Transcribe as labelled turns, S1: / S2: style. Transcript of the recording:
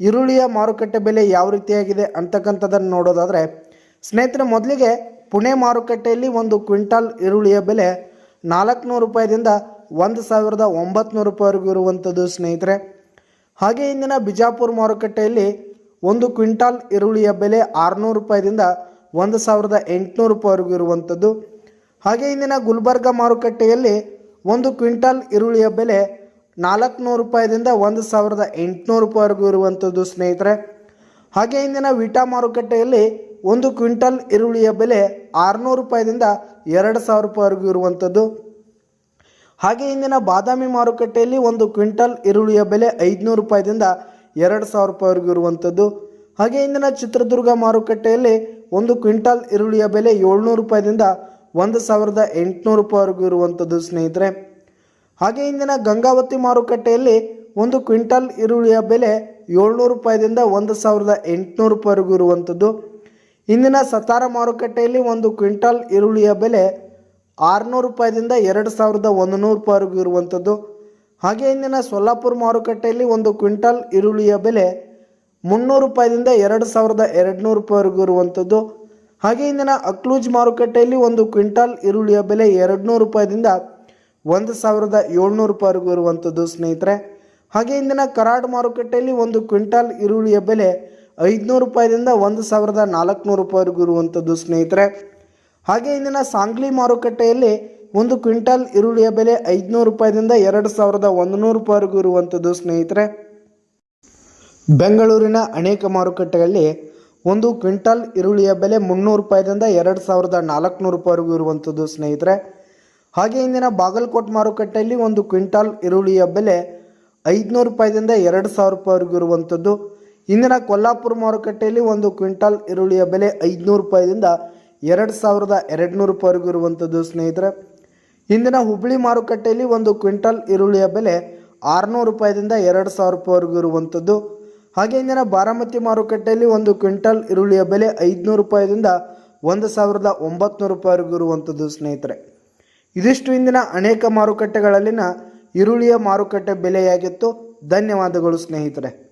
S1: ಈರುಳ್ಳಿಯ ಮಾರುಕಟ್ಟೆ ಬೆಲೆ ಯಾವ ರೀತಿಯಾಗಿದೆ ಅಂತಕ್ಕಂಥದ್ದನ್ನು ನೋಡೋದಾದರೆ, ಸ್ನೇಹಿತರೆ ಮೊದಲಿಗೆ ಪುಣೆ ಮಾರುಕಟ್ಟೆಯಲ್ಲಿ ಒಂದು ಕ್ವಿಂಟಾಲ್ ಈರುಳ್ಳಿಯ ಬೆಲೆ ನಾಲ್ಕುನೂರು ರೂಪಾಯಿದಿಂದ ಒಂದು ಸಾವಿರದ ಒಂಬತ್ತು ರೂಪಾಯಿವರೆಗೂ ಇರುವಂಥದ್ದು ಸ್ನೇಹಿತರೆ. ಹಾಗೆ ಇಂದಿನ ಬಿಜಾಪುರ ಮಾರುಕಟ್ಟೆಯಲ್ಲಿ ಒಂದು ಕ್ವಿಂಟಾಲ್ ಈರುಳ್ಳಿಯ ಬೆಲೆ ಆರುನೂರು ರೂಪಾಯಿದಿಂದ ಒಂದು ಸಾವಿರದ ಎಂಟುನೂರು ರೂಪಾಯಿವರೆಗೂ ಇರುವಂಥದ್ದು. ಹಾಗೆ ಇಂದಿನ ಗುಲ್ಬರ್ಗ ಮಾರುಕಟ್ಟೆಯಲ್ಲಿ ಒಂದು ಕ್ವಿಂಟಾಲ್ ಈರುಳ್ಳಿಯ ಬೆಲೆ ನಾಲ್ಕುನೂರು ರೂಪಾಯಿದಿಂದ ಒಂದು ಸಾವಿರದ ಎಂಟುನೂರು ರೂಪಾಯಿವರೆಗೂ ಇರುವಂಥದ್ದು ಸ್ನೇಹಿತರೆ. ಹಾಗೆ ಇಂದಿನ ವಿಟಾ ಮಾರುಕಟ್ಟೆಯಲ್ಲಿ ಒಂದು ಕ್ವಿಂಟಲ್ ಈರುಳ್ಳಿಯ ಬೆಲೆ ಆರುನೂರು ರೂಪಾಯಿದಿಂದ ಎರಡು ಸಾವಿರ ರೂಪಾಯಿವರೆಗೂ ಇರುವಂಥದ್ದು. ಹಾಗೆ ಇಂದಿನ ಬಾದಾಮಿ ಮಾರುಕಟ್ಟೆಯಲ್ಲಿ ಒಂದು ಕ್ವಿಂಟಲ್ ಈರುಳ್ಳಿಯ ಬೆಲೆ ಐದುನೂರು ರೂಪಾಯಿದಿಂದ ಎರಡು ಸಾವಿರ ರೂಪಾಯಿವರೆಗೂ ಇರುವಂಥದ್ದು. ಹಾಗೆ ಇಂದಿನ ಚಿತ್ರದುರ್ಗ ಮಾರುಕಟ್ಟೆಯಲ್ಲಿ ಒಂದು ಕ್ವಿಂಟಲ್ ಈರುಳ್ಳಿಯ ಬೆಲೆ ಏಳ್ನೂರು ರೂಪಾಯಿದಿಂದ ಒಂದು ಸಾವಿರದ ಎಂಟುನೂರು ರೂಪಾಯಿವರೆಗೂ ಇರುವಂಥದ್ದು ಸ್ನೇಹಿತರೆ. ಹಾಗೆ ಇಂದಿನ ಗಂಗಾವತಿ ಮಾರುಕಟ್ಟೆಯಲ್ಲಿ ಒಂದು ಕ್ವಿಂಟಲ್ ಈರುಳ್ಳಿಯ ಬೆಲೆ ಏಳ್ನೂರು ರೂಪಾಯಿದಿಂದ ಒಂದು ಸಾವಿರದ ಎಂಟುನೂರು ರೂಪಾಯಿವರೆಗೂ ಇರುವಂಥದ್ದು. ಇಂದಿನ ಸತಾರ ಮಾರುಕಟ್ಟೆಯಲ್ಲಿ ಒಂದು ಕ್ವಿಂಟಲ್ ಈರುಳ್ಳಿಯ ಬೆಲೆ ಆರುನೂರು ರೂಪಾಯಿದಿಂದ ಎರಡು ಸಾವಿರದ ಒಂದು ನೂರು ರೂಪಾಯಿವರೆಗೂ ಇರುವಂಥದ್ದು. ಹಾಗೆ ಇಂದಿನ ಸೊಲ್ಲಾಪುರ ಮಾರುಕಟ್ಟೆಯಲ್ಲಿ ಒಂದು ಕ್ವಿಂಟಲ್ ಈರುಳ್ಳಿಯ ಬೆಲೆ ಮುನ್ನೂರು ರೂಪಾಯಿದಿಂದ ಎರಡು ಸಾವಿರದ ಎರಡುನೂರು ರೂಪಾಯಿವರೆಗೂ ಇರುವಂಥದ್ದು. ಹಾಗೆ ಇಂದಿನ ಅಕ್ಲೂಜ್ ಮಾರುಕಟ್ಟೆಯಲ್ಲಿ ಒಂದು ಕ್ವಿಂಟಲ್ ಈರುಳ್ಳಿಯ ಬೆಲೆ ಎರಡುನೂರು ರೂಪಾಯಿದಿಂದ ಒಂದು ಸಾವಿರದ ಏಳ್ನೂರು ರೂಪಾಯಿವರೆಗೂ ಇರುವಂಥದ್ದು ಸ್ನೇಹಿತರೆ. ಹಾಗೆ ಇಂದಿನ ಕರಾಡ್ ಮಾರುಕಟ್ಟೆಯಲ್ಲಿ ಒಂದು ಕ್ವಿಂಟಾಲ್ ಈರುಳ್ಳಿಯ ಬೆಲೆ ಐದುನೂರು ರೂಪಾಯಿದಿಂದ ಒಂದು ಸಾವಿರದ ನಾಲ್ಕುನೂರು ರೂಪಾಯಿವರೆಗೂ ಇರುವಂಥದ್ದು ಸ್ನೇಹಿತರೆ. ಹಾಗೆ ಇಂದಿನ ಸಾಂಗ್ಲಿ ಮಾರುಕಟ್ಟೆಯಲ್ಲಿ ಒಂದು ಕ್ವಿಂಟಾಲ್ ಈರುಳ್ಳಿಯ ಬೆಲೆ ಐದುನೂರು ರೂಪಾಯಿದಿಂದ ಎರಡು ಸಾವಿರದ ಒಂದು ನೂರು ರೂಪಾಯಿವರೆಗೂ ಇರುವಂಥದ್ದು ಸ್ನೇಹಿತರೆ. ಬೆಂಗಳೂರಿನ ಅನೇಕ ಮಾರುಕಟ್ಟೆಗಳಲ್ಲಿ ಒಂದು ಕ್ವಿಂಟಲ್ ಈರುಳ್ಳಿಯ ಬೆಲೆ ಮುನ್ನೂರು ರೂಪಾಯಿದಿಂದ ಎರಡು ಸಾವಿರದ ನಾಲ್ಕುನೂರು ರೂಪಾಯಿವರೆಗೂ ಇರುವಂಥದ್ದು ಸ್ನೇಹಿತರೆ. ಹಾಗೆ ಇಂದಿನ ಬಾಗಲಕೋಟ್ ಮಾರುಕಟ್ಟೆಯಲ್ಲಿ ಒಂದು ಕ್ವಿಂಟಾಲ್ ಈರುಳ್ಳಿಯ ಬೆಲೆ ಐದುನೂರು ರೂಪಾಯಿದಿಂದ ಎರಡು ಸಾವಿರ ರೂಪಾಯಿವರೆಗೂ ಇರುವಂಥದ್ದು. ಇಂದಿನ ಕೊಲ್ಲಾಪುರ ಮಾರುಕಟ್ಟೆಯಲ್ಲಿ ಒಂದು ಕ್ವಿಂಟಾಲ್ ಈರುಳ್ಳಿಯ ಬೆಲೆ ಐದುನೂರು ರೂಪಾಯಿದಿಂದ ಎರಡು ಸಾವಿರದ ಎರಡು ನೂರು ರೂಪಾಯಿವರೆಗೂ ಇರುವಂಥದ್ದು ಸ್ನೇಹಿತರೆ. ಇಂದಿನ ಹುಬ್ಬಳ್ಳಿ ಮಾರುಕಟ್ಟೆಯಲ್ಲಿ ಒಂದು ಕ್ವಿಂಟಾಲ್ ಈರುಳ್ಳಿಯ ಬೆಲೆ ಆರುನೂರು ರೂಪಾಯಿದಿಂದ ಎರಡು ಸಾವಿರ ರೂಪಾಯಿವರೆಗೂ ಇರುವಂಥದ್ದು. ಹಾಗೆ ಇಂದಿನ ಬಾರಾಮತಿ ಮಾರುಕಟ್ಟೆಯಲ್ಲಿ ಒಂದು ಕ್ವಿಂಟಾಲ್ ಈರುಳ್ಳಿಯ ಬೆಲೆ ಐದುನೂರು ರೂಪಾಯಿದಿಂದ ಒಂದು ಸಾವಿರದ ಒಂಬತ್ತು ರೂಪಾಯಿವರೆಗೂ ಇರುವಂಥದ್ದು ಸ್ನೇಹಿತರೆ. ಇದಿಷ್ಟು ಇಂದಿನ ಅನೇಕ ಮಾರುಕಟ್ಟೆಗಳಲ್ಲಿನ ಈರುಳ್ಳಿಯ ಮಾರುಕಟ್ಟೆ ಬೆಲೆಯಾಗಿತ್ತು. ಧನ್ಯವಾದಗಳು ಸ್ನೇಹಿತರೆ.